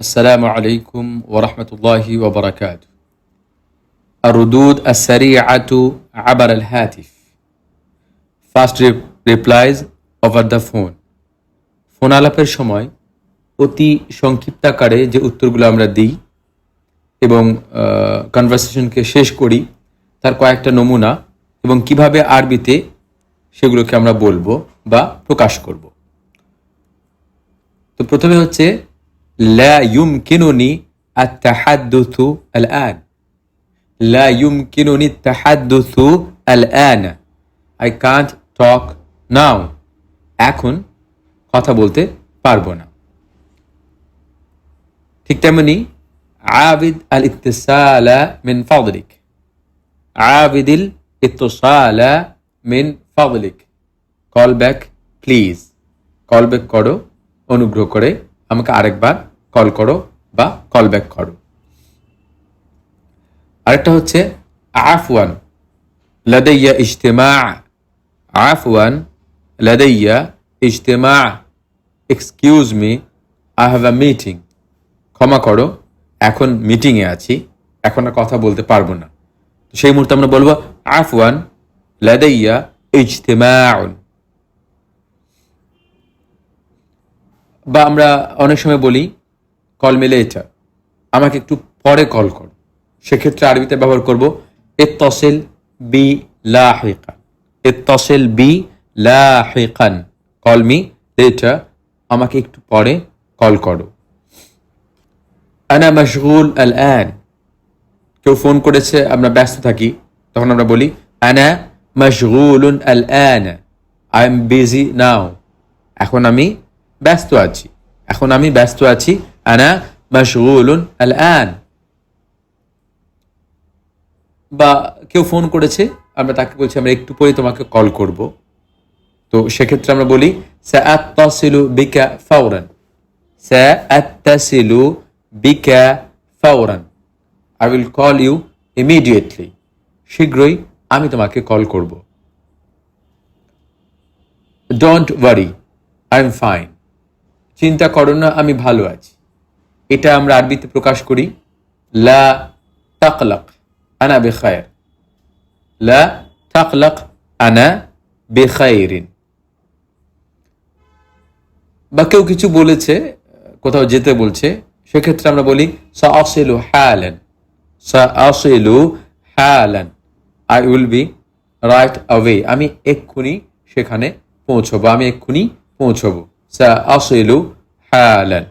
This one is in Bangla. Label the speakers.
Speaker 1: السلام عليكم ورحمة الله وبركاته الردود السريعة عبر الهاتف Fast re- replies over the phone phone আলাপের সময় অতি সংক্ষিপ্ত আকারে যে উত্তরগুলো আমরা দিই এবং কনভারসেশনকে শেষ করি তার কয়েকটা নমুনা এবং কিভাবে আরবিতে সেগুলোকে আমরা বলবো বা প্রকাশ করব তো প্রথমে হচ্ছে লা ইউমকিনুনি আত-তাহাদ্দুথু আল-আন লা ইউমকিনুনি আত-তাহাদ্দুথু আল-আন আই কান্ট টক নাও এখন কথা বলতে পারব না। ঠিক তেমনি আল ইত্তিসালা মিন ফাদলিক। আবিদিল ইত্তিসালা মিন ফাদলিক। Call back please call back করো, অনুগ্রহ করে আমাকে আরেকবার কল করো বা কল ব্যাক করো। আরেকটা হচ্ছে, আফওয়ান, লাদাইয়া ইজতেমা। আফওয়ান, লাদাইয়া ইজতেমা। Excuse me I have a meeting ক্ষমা করো, এখন মিটিংয়ে আছি, এখন আর কথা বলতে পারব না। তো সেই মুহূর্তে আমরা বলব, আফওয়ান, লাদাইয়া ইজতেমাউন বা আমরা অনেক সময় বলি কল মেলে এটা আমাকে একটু পরে কল করো। সেক্ষেত্রে আরবিতে ব্যবহার করব করব এত্তসেল বি লাহিকান। এত্তসেল বি লাহিকান। কল মি লেটার আমাকে একটু পরে কল করো। আনা মশগুল আল আন কেউ ফোন করেছে, আমরা ব্যস্ত থাকি, তখন আমরা বলি, আনা মশগুল আল আন আই এম বিজি নাও এখন আমি ব্যস্ত আছি। এখন আমি ব্যস্ত আছি। আনা মশগুল আল আন বা কেউ ফোন করেছে, আমরা তাকে বলছি, আমরা একটু পরে তোমাকে কল করব। তো সেক্ষেত্রে আমরা বলি, সাআত্তাসিলু বিকা ফাওরান। সাআত্তাসিলু বিকা ফাওরান। I will call you immediately শীঘ্রই আমি তোমাকে কল করব। Don't worry I am fine চিন্তা করো না, আমি ভালো আছি। এটা আমরা আরবিতে প্রকাশ করি, লা তাকলাক, আনা বেখায়ের। লা তাকলাক, আনা বেখায়েরিন। বা কেউ কিছু বলেছে, কোথাও যেতে বলছে, সেক্ষেত্রে আমরা বলি সা আসিলু হ্যালেন সা আসিলু Helen I will be right away আমি এক্ষুনি সেখানে পৌঁছবো, আমি এক্ষুনি পৌঁছবো। সা আসিলু হ্যালেন